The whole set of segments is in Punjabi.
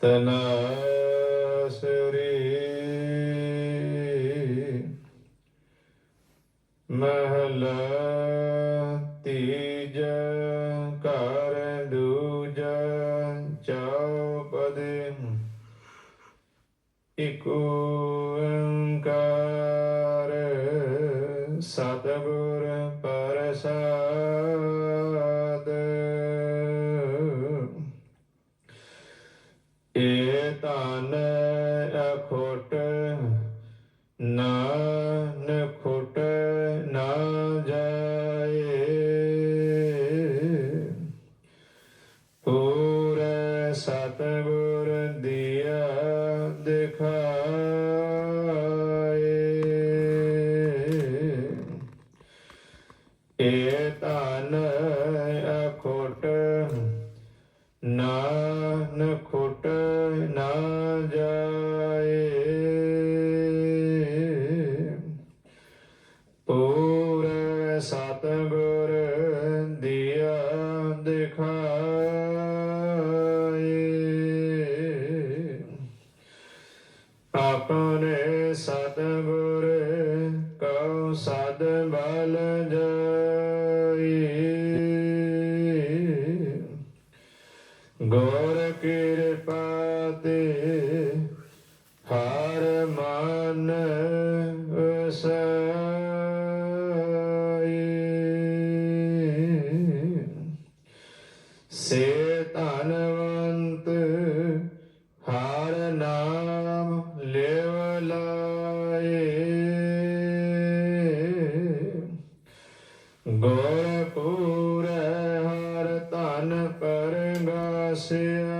ਤਨਾਸਰੀ। ਮਹਲ ਤੀਜ ਘਰ ਦੂਜਾ ਚੌਪਦੇ। ਇਕ ਓੰਕਾਰ ਸਤਿਗੁਰ ਪ੍ਰਸਾਦ। ਏ ਅਖੋਟ ਨਾਨ ਖੋਟ ਨਾ ਜਾਏ। ਪੂਰੇ ਸਤਿਗੁਰ ਦੀਆ ਦਿਖਾਏ। ਏ ਤਨ ਅਖੋਟ ਨਾ ਪੂਰੇ ਸਤਿਗੁਰ ਦੀਆ ਦਿਖਾਏ। ਆਪਣੇ ਸਤਗੁਰ ਹਰ ਨਾਮ ਲਿਵ ਲਾਏ। ਗੁਰ ਪੂਰੈ ਹਰ ਧਨ ਪਰਗਾਸਿਆ।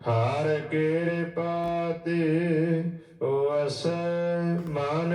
ਹਰ ਕਿਰਪਾ ਤੇ ਵਸ ਮਨ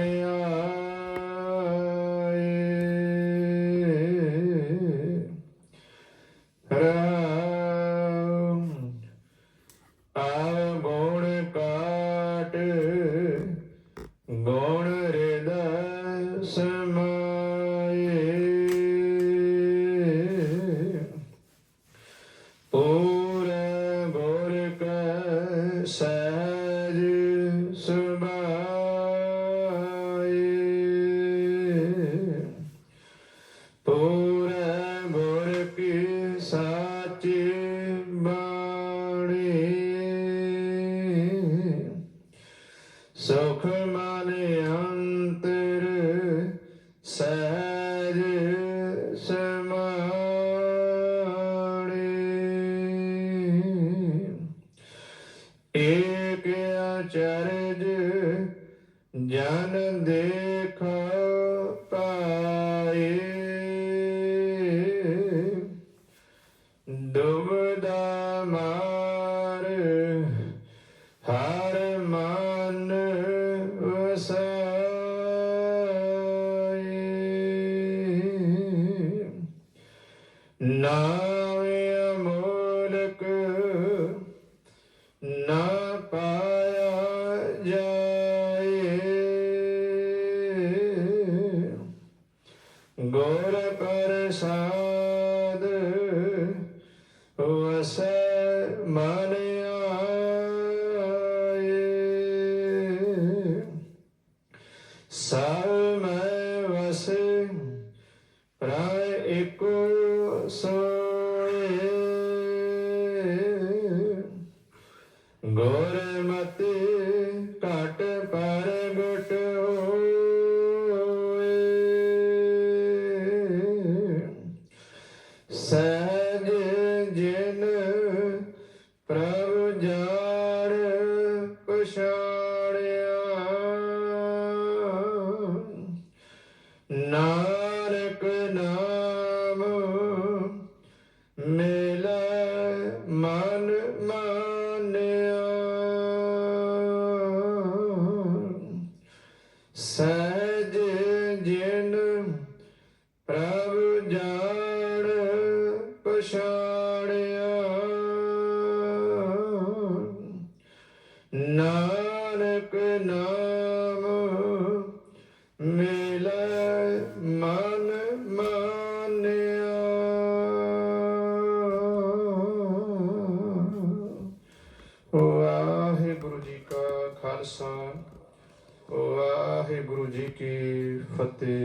ਸਾਚੀ ਬਾਣੀ। ਸੁਖ ਮਨ ਅੰਤਰ ਸਹਿਜ ਸਮਾਣੀ। ਏਕ ਅਚਰਜ ਜਨ ਦੇਖਾ। ਨਾ ਪਾਇਆ ਜਾਏ। ਗੁਰ ਪ੍ਰਸਾਦ ਵਸੈ ਮਨ ਆਏ। ਸਭ ਮੈਂ ਵਸੇ ਪ੍ਰਾਇ ਗੁਰ ਮਤਿ ਘਟ ਪਰਗਟ ਹੋਏ। ਸਹਿਜ ਜਿਨ ਪ੍ਰਭ ਜਾਣ ਪਛਾੜਿਆ। ਨਾਨਕ ਨਾਮ ਮਿਲੈ ਮਨ ਮਾਨਿਆ ਸਹਿਜ ਜਿਨ ਪ੍ਰਭ ਜਾਣ ਪਛਾੜਿਆ ਨਾਨਕ ਨਾਮ